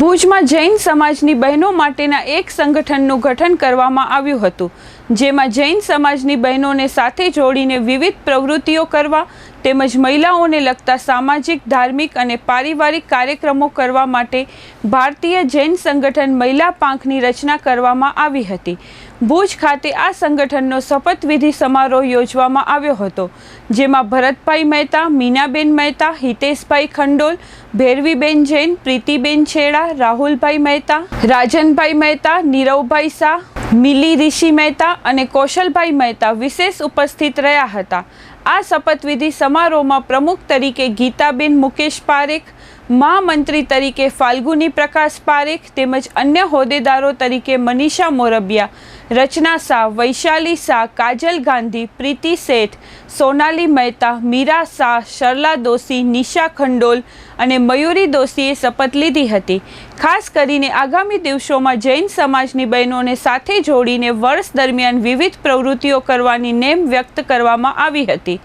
ભુજમાં જૈન સમાજની બહેનો માટેના એક સંગઠનનું ગઠન કરવામાં આવ્યું હતું, જેમાં જૈન સમાજની બહેનોને સાથે જોડીને વિવિધ પ્રવૃત્તિઓ કરવા તેમજ મહિલાઓને લગતા સામાજિક, ધાર્મિક અને પારિવારિક કાર્યક્રમો કરવા માટે ભારતીય જૈન સંગઠન મહિલા પાંખની રચના કરવામાં આવી હતી. ભુજ ખાતે આ સંગઠનનો શપથવિધિ સમારોહ યોજવામાં આવ્યો હતો, જેમાં ભરતભાઈ મહેતા, મીનાબેન મહેતા, હિતેશભાઈ ખંડોલ, ભેરવીબેન જૈન, પ્રીતિબેન છેડા, રાહુલભાઈ મહેતા, રાજનભાઈ મહેતા, નીરવભાઈ શાહ મિલી ઋષિ મહેતા અને કૌશલભાઈ મહેતા વિશેષ ઉપસ્થિત રહ્યા હતા. આ શપથવિધિ સમારોહમાં પ્રમુખ તરીકે ગીતાબેન મુકેશ પારેખ મહામંત્રી તરીકે ફાલ્ગુની પ્રકાશ પારેખ તેમજ અન્ય હોદ્દેદારો તરીકે મનીષા મોરબિયા, રચના શાહ વૈશાલી શાહ, કાજલ ગાંધી, પ્રીતિ શેઠ, સોનાલી મહેતા, મીરા શાહ, શરલા દોશી, નિશા ખંડોલ અને મયુરી દોશીએ શપથ લીધી હતી. ખાસ કરીને આગામી દિવસોમાં જૈન સમાજની બહેનોને સાથે જોડીને વર્ષ દરમિયાન વિવિધ પ્રવૃત્તિઓ કરવાની નેમ વ્યક્ત કરવામાં આવી હતી.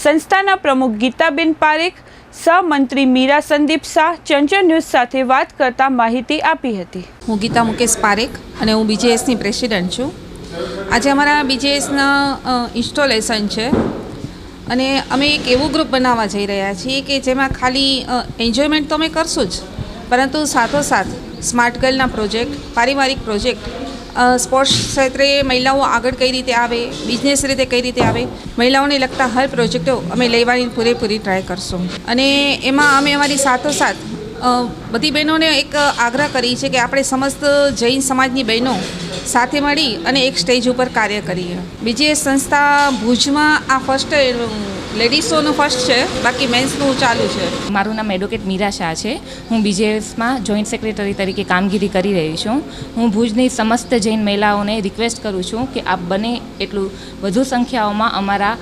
સંસ્થાના પ્રમુખ ગીતાબેન પારેખ, સહમંત્રી મીરા સંદીપ શાહ, ચંચળ ન્યૂઝ સાથે વાત કરતા માહિતી આપી હતી. હું ગીતા મુકેશ પારેખ અને હું બીજેએસની પ્રેસિડન્ટ છું. આજે અમારા બીજેએસના ઇન્સ્ટોલેશન છે અને અમે એક એવું ગ્રુપ બનાવવા જઈ રહ્યા છીએ કે જેમાં ખાલી એન્જોયમેન્ટ તો અમે કરશું જ, પરંતુ સાથોસાથ સ્માર્ટ ગર્લના પ્રોજેક્ટ, પારિવારિક પ્રોજેક્ટ સ્પોર્ટ્સ ક્ષેત્રે મહિલાઓ આગળ કઈ રીતે આવે બિઝનેસ રીતે કઈ રીતે આવે, મહિલાઓને લગતા હર પ્રોજેક્ટો અમે લેવાની પૂરેપૂરી ટ્રાય કરશું. અને એમાં અમે અમારી સાથોસાથ બધી બહેનોને એક આગ્રહ કરી છે કે આપણે સમસ્ત જૈન સમાજની બહેનો સાથે મળી અને એક સ્ટેજ ઉપર કાર્ય કરીએ. બીજી સંસ્થા ભુજમાં આ ફર્સ્ટ લેડીઝોનું ફર્સ્ટ છે, બાકી મેન્સનું ચાલુ છે. મારું નામ એડવોકેટ મીરા શાહ છે. હું બીજેએસમાં જોઈન્ટ સેક્રેટરી તરીકે કામગીરી કરી રહી છું. હું ભુજની સમસ્ત જૈન મહિલાઓને રિક્વેસ્ટ કરું છું કે આપ બને એટલું વધુ સંખ્યાઓમાં અમારા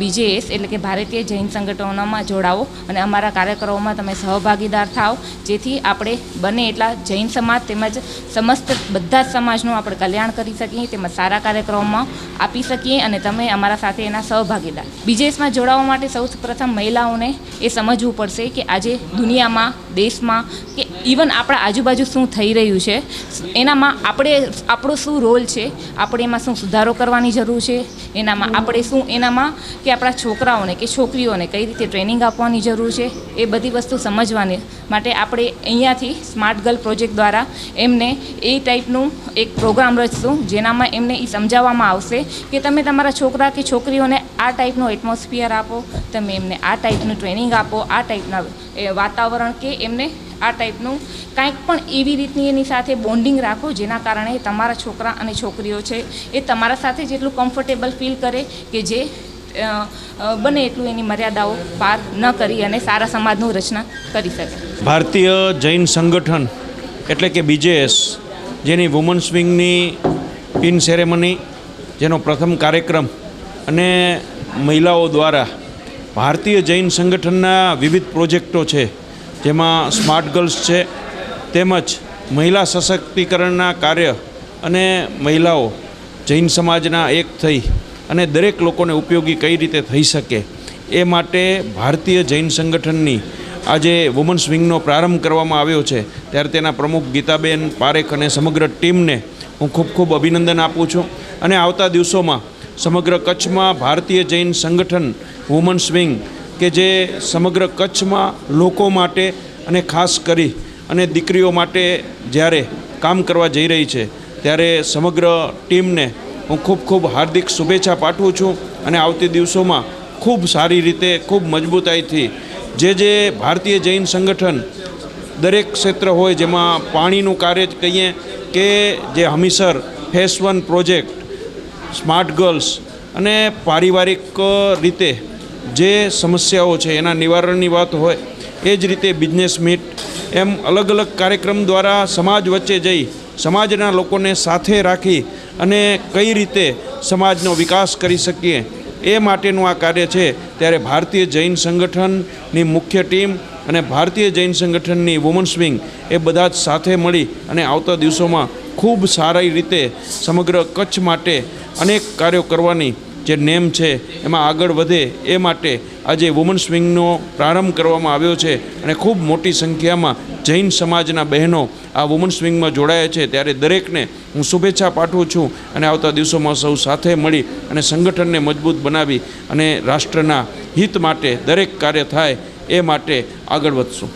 બીજેએસ એટલે કે ભારતીય જૈન સંગઠનોમાં જોડાઓ અને અમારા કાર્યક્રમોમાં તમે સહભાગીદાર થાઓ જેથી આપણે બને એટલા જૈન સમાજ તેમજ સમસ્ત બધા જ સમાજનું આપણે કલ્યાણ કરી શકીએ, તેમજ સારા કાર્યક્રમોમાં આપી શકીએ અને તમે અમારા સાથે એના સહભાગીદાર. બીજેએસમાં જોડાવા માટે સૌથી પ્રથમ મહિલાઓને એ સમજવું પડશે કે આજે દુનિયામાં, દેશમાં કે ઇવન આપણા આજુબાજુ શું થઈ રહ્યું છે. એનામાં આપણે, આપણો શું રોલ છે? આપણે એમાં શું સુધારો કરવાની જરૂર છે? એનામાં આપણે શું, એનામાં કે આપણા છોકરાઓને કે છોકરીઓને કઈ રીતે ટ્રેનિંગ આપવાની જરૂર છે? એ બધી વસ્તુ સમજવાની માટે આપણે અહીંયાથી સ્માર્ટ ગર્લ પ્રોજેક્ટ દ્વારા એમને એ ટાઈપનું એક પ્રોગ્રામ રચશું. જેનામાં એમને એ સમજાવવામાં આવશે કે તમે તમારા છોકરા કે છોકરીઓને આ ટાઈપનો એટમોસ્ફિયર આપો, તમે એમને આ ટાઈપનું ટ્રેનિંગ આપો, આ ટાઈપના વાતાવરણ કે એમને આ ટાઈપનું કાંઈક પણ એવી રીતની એની સાથે બોન્ડિંગ રાખો, જેના કારણે તમારા છોકરા અને છોકરીઓ છે, એ તમારા સાથે જેટલું કમ્ફર્ટેબલ ફીલ કરે કે જે બને એટલું એની મર્યાદાઓ પાર ન કરી અને સારા સમાજનું રચના કરી શકે. ભારતીય જૈન સંગઠન એટલે કે બીજેએસ જેની વુમન્સ વિંગની પિન સેરેમની જેનો પ્રથમ કાર્યક્રમ અને મહિલાઓ દ્વારા ભારતીય જૈન સંગઠનના વિવિધ પ્રોજેક્ટો છે. જેમાં સ્માર્ટ ગર્લ્સ છે, તેમજ મહિલા સશક્તિકરણના કાર્ય અને મહિલાઓ જૈન સમાજના એક થઈ અને દરેક લોકોને ઉપયોગી કઈ રીતે થઈ શકે એ માટે ભારતીય જૈન સંગઠનની આજે વુમન્સ વિંગનો પ્રારંભ કરવામાં આવ્યો છે. ત્યારે તેના પ્રમુખ ગીતાબેન પારેખ અને સમગ્ર ટીમને હું ખૂબ ખૂબ અભિનંદન આપું છું. અને આવતા દિવસોમાં સમગ્ર કચ્છમાં ભારતીય જૈન સંગઠન વુમન્સ વિંગ કે જે સમગ્ર કચ્છમાં લોકો માટે અને ખાસ કરી અને દીકરીઓ માટે જ્યારે કામ કરવા જઈ રહી છે, ત્યારે સમગ્ર ટીમને હું ખૂબ ખૂબ હાર્દિક શુભેચ્છા પાઠવું છું અને આવતી દિવસોમાં ખૂબ સારી રીતે, ખૂબ મજબૂતાઈથી જે જે ભારતીય જૈન સંગઠન દરેક ક્ષેત્ર હોય, જેમાં પાણીનું કાર્ય જ કહીએ કે જે Hamisar phase one project smart girls અને પારિવારિક રીતે જે સમસ્યાઓ છે, એના નિવારણની વાત હોય, એ જ રીતે બિઝનેસ મીટ એમ અલગ અલગ કાર્યક્રમ દ્વારા સમાજ વચ્ચે જઈ, સમાજના લોકોને સાથે રાખી અને કઈ રીતે સમાજનો વિકાસ કરી શકીએ, એ માટેનું આ કાર્ય છે. ત્યારે ભારતીય જૈન સંગઠનની મુખ્ય ટીમ અને ભારતીય જૈન સંગઠનની વુમન્સ વિંગ એ બધા જ સાથે મળી અને આવતા દિવસોમાં ખૂબ સારી રીતે સમગ્ર કચ્છ માટે અનેક કાર્યો કરવાની જે નેમ છે, એમાં આગળ વધે એ માટે આજે વુમન્સ વિંગનો પ્રારંભ કરવામાં આવ્યો છે અને ખૂબ મોટી સંખ્યામાં જૈન સમાજના બહેનો આ વુમન્સ વિંગમાં જોડાયા છે. ત્યારે દરેકને હું શુભેચ્છા પાઠવું છું અને આવતા દિવસોમાં સૌ સાથે મળી અને સંગઠનને મજબૂત બનાવી અને રાષ્ટ્રના હિત માટે દરેક કાર્ય થાય એ માટે આગળ વધશું.